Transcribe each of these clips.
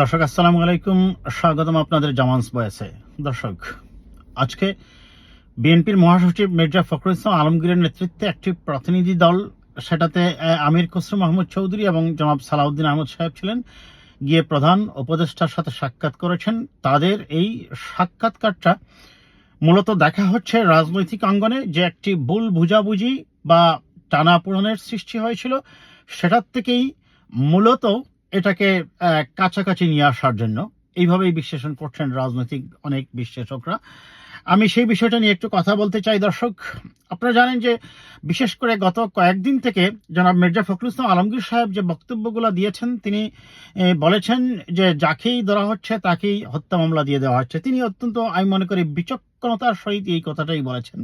দর্শক, আসসালামু আলাইকুম। স্বাগতম আপনাদের জামান্স বয়েসে। দর্শক, আজকে বিএনপির মহাসচিব মির্জা ফখরুল ইসলাম আলমগীরের নেতৃত্বে একটি প্রতিনিধি দল, সেটাতে আমির খসরু মাহমুদ চৌধুরী এবং জনাব সালাউদ্দিন আহমদ সাহেব ছিলেন। গিয়ে প্রধান উপদেষ্টার সাথে সাক্ষাৎ করেছেন। তাদের এই সাক্ষাৎকারটা মূলত দেখা হচ্ছে রাজনৈতিক অঙ্গনে যে একটি ভুল বুঝাবুঝি বা টানাপোড়নের সৃষ্টি হয়েছিল, সেটার থেকেই মূলত এটাকে কাছাকাছি নিয়ে আসার জন্য। এইভাবেই বিশ্লেষণ করছেন রাজনৈতিক অনেক বিশ্লেষকরা। আমি সেই বিষয়টা নিয়ে একটু কথা বলতে চাই, দর্শক। আপনারা জানেন যে, বিশেষ করে গত কয়েকদিন থেকে জনাব মির্জা ফখরুল ইসলাম আলমগীর সাহেব যে বক্তব্যগুলো দিয়েছেন, তিনি বলেছেন যে যাকেই ধরা হচ্ছে তাকেই হত্যা মামলা দিয়ে দেওয়া হচ্ছে। তিনি অত্যন্ত, আমি মনে করি, বিচক্ষণতার সহিত এই কথাটাই বলেছেন।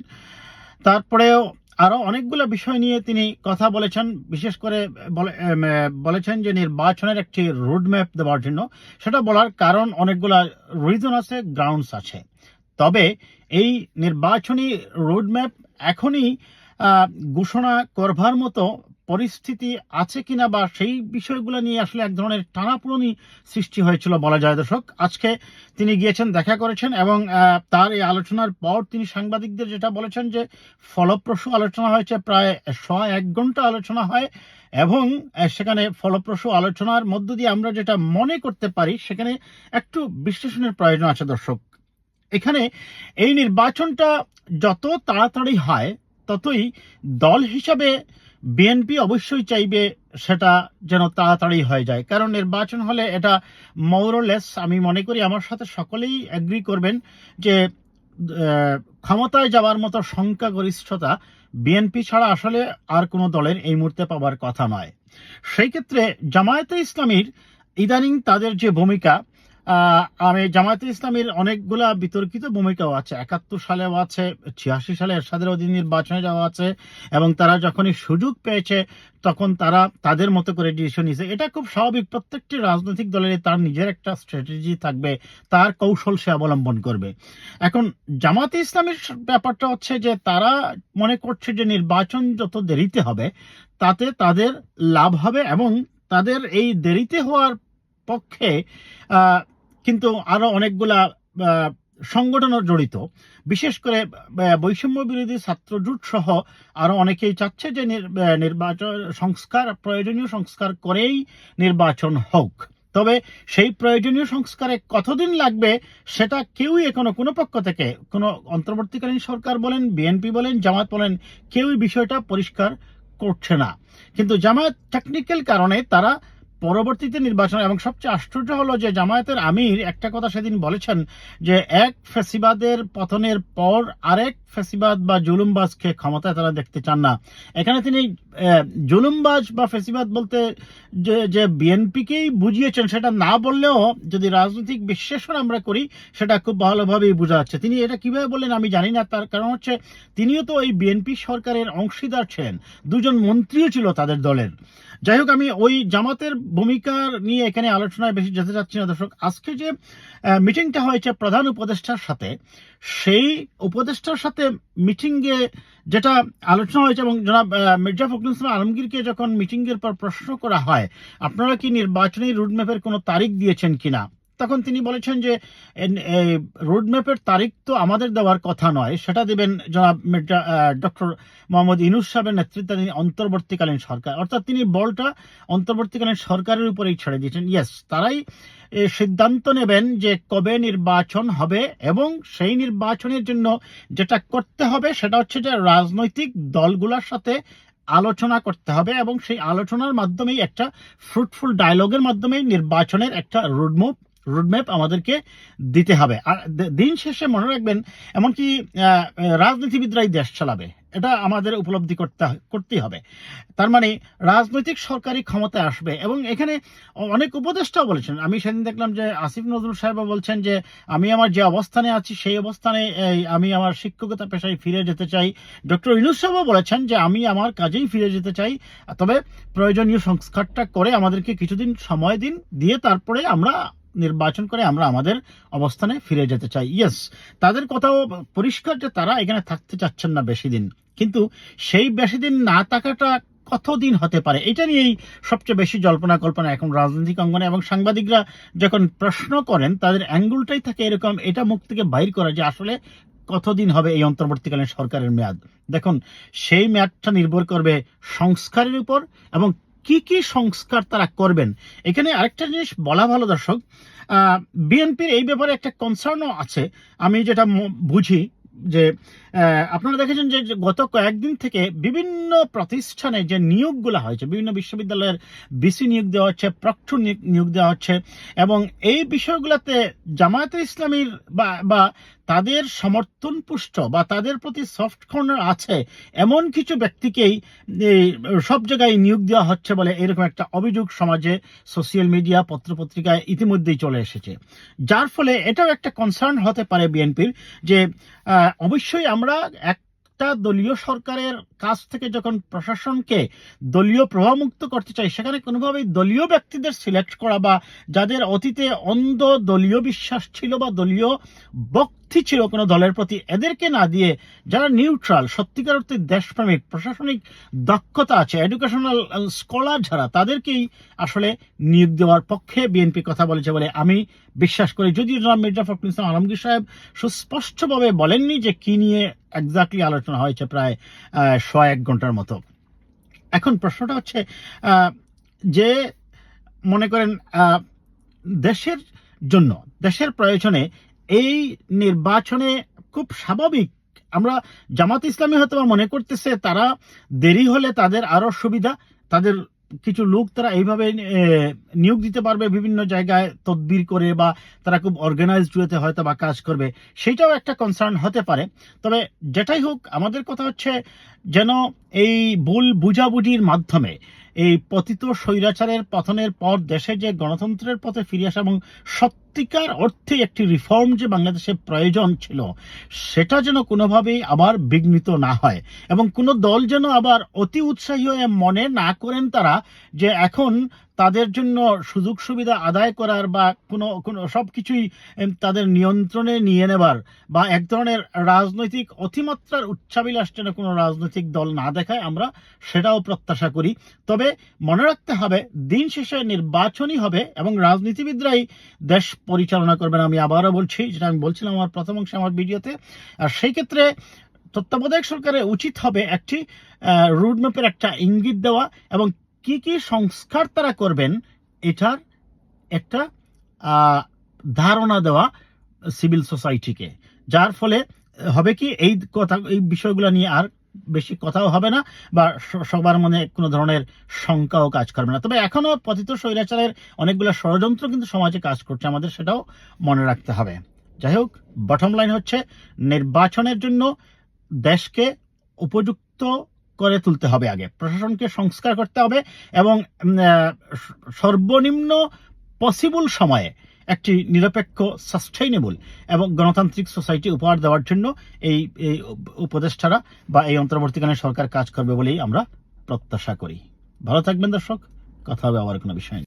তারপরেও আরও অনেকগুলো বিষয় নিয়ে তিনি কথা বলেছেন, বিশেষ করে বলে- বলেছেন যে নির্বাচনের একটি রোডম্যাপ দেওয়ার জন্য। সেটা বলার কারণ অনেকগুলো রিজন আছে গ্রাউন্ডস আছে। তবে এই নির্বাচনী রোডম্যাপ এখনই ঘোষণা করবার মতো পরিস্থিতি আছে কিনা বা সেই বিষয়গুলো নিয়ে আসলে এক ধরনের টানাপোড়নই সৃষ্টি হয়েছিল বলা যায়, দর্শক। আজকে তিনি গিয়েছেন, দেখা করেছেন এবং তার এই আলোচনার পর তিনি সাংবাদিকদের যেটা বলেছেন যে ফলপ্রসূ আলোচনা হয়েছে, প্রায় শ এক ঘণ্টা আলোচনা হয় এবং সেখানে ফলপ্রসূ আলোচনার মধ্য দিয়ে আমরা যেটা মনে করতে পারি সেখানে একটু বিশ্লেষণের প্রয়োজন আছে, দর্শক। এখানে এই নির্বাচনটা যত তাড়াতাড়ি হয়, ততই দল হিসাবে বিএনপি অবশ্যই চাইবে সেটা যেন তাড়াতাড়ি হয়ে যায়। কারণ নির্বাচন হলে এটা মৌরলেস আমি মনে করি আমার সাথে সকলেই অ্যাগ্রি করবেন যে ক্ষমতায় যাওয়ার মতো সংখ্যাগরিষ্ঠতা বিএনপি ছাড়া আসলে আর কোনো দলের এই মুহূর্তে পাওয়ার কথা নয়। সেই ক্ষেত্রে জামায়াতে ইসলামীর ইদানিং তাদের যে ভূমিকা আমি জামায়াতে ইসলামের অনেকগুলা বিতর্কিত ভূমিকাও আছে। একাত্তর সালেও আছে, ছিয়াশি সালে এরশাদের অধীন নির্বাচনে যাওয়া আছে এবং তারা যখনই সুযোগ পেয়েছে, তখন তারা তাদের মতো করে ডিসিশন নিয়েছে। এটা খুব স্বাভাবিক, প্রত্যেকটি রাজনৈতিক দলের তার নিজের একটা স্ট্র্যাটেজি থাকবে, তার কৌশল সে অবলম্বন করবে। এখন জামাতে ইসলামের ব্যাপারটা হচ্ছে যে, তারা মনে করছে যে নির্বাচন যত দেরিতে হবে, তাতে তাদের লাভ হবে এবং তাদের এই দেরিতে হওয়ার পক্ষে কিন্তু আরও অনেকগুলা সংগঠনও জড়িত। বিশেষ করে বৈষম্য বিরোধী ছাত্র জোট সহ আরও অনেকেই চাচ্ছে যে নির- নির্বাচন, সংস্কার, প্রয়োজনীয় সংস্কার করেই নির্বাচন হোক। তবে সেই প্রয়োজনীয় সংস্কারে কতদিন লাগবে সেটা কেউই এখনও কোনো পক্ষ থেকে, কোনো অন্তর্বর্তীকালীন সরকার বলেন, বিএনপি বলেন, জামাত বলেন, কেউই বিষয়টা পরিষ্কার করছে না। কিন্তু জামায়াত টেকনিক্যাল কারণে তারা পরবর্তীতে নির্বাচন এবং সবচেয়ে আশ্চর্য হলো যে জামায়াতের আমির একটা কথা সেদিন বলেছেন যে এক ফেসিবাদের পতনের পর আরেক ফেসিবাদ বা জুলুমবাজকে ক্ষমতায় তারা দেখতে চান না। এখানে তিনি জুলুমবাজ বা ফেসিবাদ বলতে যে যে বিএনপিকেই বুঝিয়েছেন সেটা না বললেও যদি রাজনৈতিক বিশ্লেষণ আমরা করি, সেটা খুব ভালোভাবেই বোঝা যাচ্ছে। তিনি এটা কীভাবে বললেন আমি জানি না, তার কারণ হচ্ছে তিনিও তো এই বিএনপি সরকারের অংশীদার ছিলেন। দুজন মন্ত্রীও ছিল তাদের দলের। যাই হোক আমি ওই জামাতের ভূমিকা নিয়ে এখানে আলোচনায় বেশি যেতে চাচ্ছি না। দর্শক, আজকে যে মিটিংটা হয়েছে প্রধান উপদেষ্টার সাথে, সেই উপদেষ্টার সাথে মিটিংয়ে যেটা আলোচনা হয়েছে এবং জনাব মির্জা ফখরুল ইসলাম আলমগীরকে যখন মিটিংয়ের পর প্রশ্ন করা হয়, আপনারা কি নির্বাচনী রুটম্যাপের কোনো তারিখ দিয়েছেন কিনা? তখন তিনি বলেছেন যে রোডম্যাপের তারিখ তো আমাদের দেওয়ার কথা নয়। সেটা দেবেন জনাব ডক্টর মোহাম্মদ ইনুস সাহেবের নেতৃত্বাধীন অন্তর্বর্তীকালীন সরকার। অর্থাৎ তিনি বলটা অন্তর্বর্তীকালীন সরকারের উপরেই ছেড়ে দিয়েছেন। ইয়েস তারাই সিদ্ধান্ত নেবেন যে কবে নির্বাচন হবে এবং সেই নির্বাচনের জন্য যেটা করতে হবে সেটা হচ্ছে যে রাজনৈতিক দলগুলোর সাথে আলোচনা করতে হবে এবং সেই আলোচনার মাধ্যমেই একটা ফ্রুটফুল ডায়লগের মাধ্যমেই নির্বাচনের একটা রোডম্যাপ রোডম্যাপ আমাদেরকে দিতে হবে। আর দিন শেষে মনে রাখবেন, এমনকি রাজনীতিবিদরাই দেশ চালাবে। এটা আমাদের উপলব্ধি করতে করতেই হবে। তার মানে রাজনৈতিক সরকারি ক্ষমতায় আসবে। এবং এখানে অনেক উপদেষ্টাও বলেছেন। আমি সেদিন দেখলাম যে আসিফ নজরুল সাহেব বলছেন যে, আমি আমার যে অবস্থানে আছি, সেই অবস্থানে আমি আমার শিক্ষকতা পেশায় ফিরে যেতে চাই। ডক্টর ইনুস সাহেবও বলেছেন যে, আমি আমার কাজেই ফিরে যেতে চাই। তবে প্রয়োজনীয় সংস্কারটা করে আমাদেরকে কিছুদিন সময় দিন, দিয়ে তারপরে আমরা নির্বাচন করে আমরা আমাদের অবস্থানে ফিরে যেতে চাই। ইয়েস তাদের কথাও পরিষ্কার যে তারা এখানে থাকতে চাচ্ছেন না বেশি দিন। কিন্তু সেই বেশি দিন না থাকাটা কতদিন হতে পারে? এটা নিয়েই সবচেয়ে বেশি জল্পনা কল্পনা এখন রাজনৈতিক অঙ্গনে এবং সাংবাদিকরা যখন প্রশ্ন করেন, তাদের অ্যাঙ্গুলটাই থাকে এরকম, এটা মুখ থেকে বাইর করা যে আসলে কতদিন হবে এই অন্তর্বর্তীকালীন সরকারের মেয়াদ। দেখুন, সেই মেয়াদটা নির্ভর করবে সংস্কারের উপর এবং কি কি সংস্কার তারা করবেন? এখানে আরেকটা জিনিস বলা ভালো, দর্শক। বিএনপির এই ব্যাপারে একটা কনসার্নও আছে। আমি যেটা বুঝি যে আপনারা দেখেছেন যে গত কয়েকদিন থেকে বিভিন্ন প্রতিষ্ঠানে যে নিয়োগগুলো হয়েছে, বিভিন্ন বিশ্ববিদ্যালয়ের বিসি নিয়োগ দেওয়া হচ্ছে প্রক্টর নিয়োগ- দেওয়া হচ্ছে, এবং এই বিষয়গুলোতে জামায়াতে ইসলামীর বা তাদের সমর্থন পুষ্ট বা তাদের প্রতি সফট কর্নার আছে এমন কিছু ব্যক্তিকেই সব জায়গায় নিয়োগ দেওয়া হচ্ছে বলে এরকম একটা অভিযোগ সমাজে সোশ্যাল মিডিয়া পত্রপত্রিকায় ইতিমধ্যেই চলে এসেছে। যার ফলে এটাও একটা কনসার্ন হতে পারে বিএনপির যে অবশ্যই আমরা একটা দলীয় সরকারের কাছ থেকে যখন প্রশাসনকে দলীয় প্রভাবমুক্ত করতে চাই, সেখানে কোনোভাবেই দলীয় ব্যক্তিদের সিলেক্ট করা বা যাদের অতীতে অন্ধ দলীয় বিশ্বাস ছিল বা দলীয় ভক্তি ছিল কোনো দলের প্রতি, এদেরকে না দিয়ে যারা নিউট্রাল সত্যিকার অর্থে দেশপ্রেমিক, প্রশাসনিক দক্ষতা আছে এডুকেশনাল স্কলার যারা, তাদেরকেই আসলে নিয়োগ দেওয়ার পক্ষে বিএনপি কথা বলেছে বলে আমি বিশ্বাস করি। যদিও জনাব মির্জা ফখরুল ইসলাম আলমগীর সাহেব সুস্পষ্টভাবে বলেননি যে কি নিয়ে এক্স্যাক্টলি আলোচনা হয়েছে প্রায় শ এক ঘণ্টার মতো। এখন প্রশ্নটা হচ্ছে যে মনে করেন দেশের জন্য, দেশের প্রয়োজনে এই নির্বাচনে খুব স্বাভাবিক। আমরা জামাত ইসলামী হয়তো মনে করতেছে, তারা দেরি হলে তাদের আরও সুবিধা, তাদের কিছু লোক তারা এইভাবে নিয়োগ দিতে পারবে বিভিন্ন জায়গায় তদবির করে বা তারা খুব অর্গানাইজড ওয়েতে হয়তো বা কাজ করবে, সেটাও একটা কনসার্ন হতে পারে। তবে যেটাই হোক, আমাদের কথা হচ্ছে যেন এই ভুল বুঝাবুঝির মাধ্যমে এই পতিত স্বৈরাচারের পথনের পর দেশে যে গণতন্ত্রের পথে ফিরে আসা এবং সত্যিকার অর্থে একটি রিফর্ম যে বাংলাদেশে প্রয়োজন ছিল, সেটা যেন কোনোভাবেই আবার বিঘ্নিত না হয় এবং কোনো দল যেন আবার অতি উৎসাহী হয়ে মনে না করেন তারা যে এখন তাদের জন্য সুযোগ সুবিধা আদায় করার বা কোনো কোনো সব কিছুই তাদের নিয়ন্ত্রণে নিয়ে নেবার বা এক ধরনের রাজনৈতিক অতিমাত্রার উচ্চাবিলাস যেন কোনো রাজনৈতিক দল না দেখায়, আমরা সেটাও প্রত্যাশা করি। তবে মনে রাখতে হবে, দিন শেষে নির্বাচনই হবে এবং রাজনীতিবিদরাই দেশ পরিচালনা করবেন আমি আবারও বলছি, যেটা আমি বলছিলাম আমার প্রথম অংশে আমার ভিডিওতে। আর সেই ক্ষেত্রে তত্ত্বাবধায়ক সরকারের উচিত হবে একটি রুটম্যাপের একটা ইঙ্গিত দেওয়া এবং কি কি সংস্কার তারা করবেন, এটার একটা ধারণা দেওয়া সিভিল সোসাইটিকে। যার ফলে হবে কি, এই কথা, এই বিষয়গুলো নিয়ে আর বেশি কথাও হবে না বা সবার মনে কোনো ধরনের শঙ্কাও কাজ করবে না। তবে এখনও পতিত স্বৈরাচারের অনেকগুলো ষড়যন্ত্র কিন্তু সমাজে কাজ করছে, আমাদের সেটাও মনে রাখতে হবে। যাই হোক বটম লাইন হচ্ছে, নির্বাচনের জন্য দেশকে উপযুক্ত করে তুলতে হবে আগে প্রশাসনকে সংস্কার করতে হবে এবং সর্বনিম্ন পসিবল সময়ে একটি নিরপেক্ষ সাস্টেইনেবল এবং গণতান্ত্রিক সোসাইটি উপহার দেওয়ার জন্য এই এই উপ- উপদেষ্টারা বা এই অন্তর্বর্তীকালে সরকার কাজ করবে বলেই আমরা প্রত্যাশা করি ভালো থাকবেন দর্শক, কথা হবে আবার কোনো বিষয়।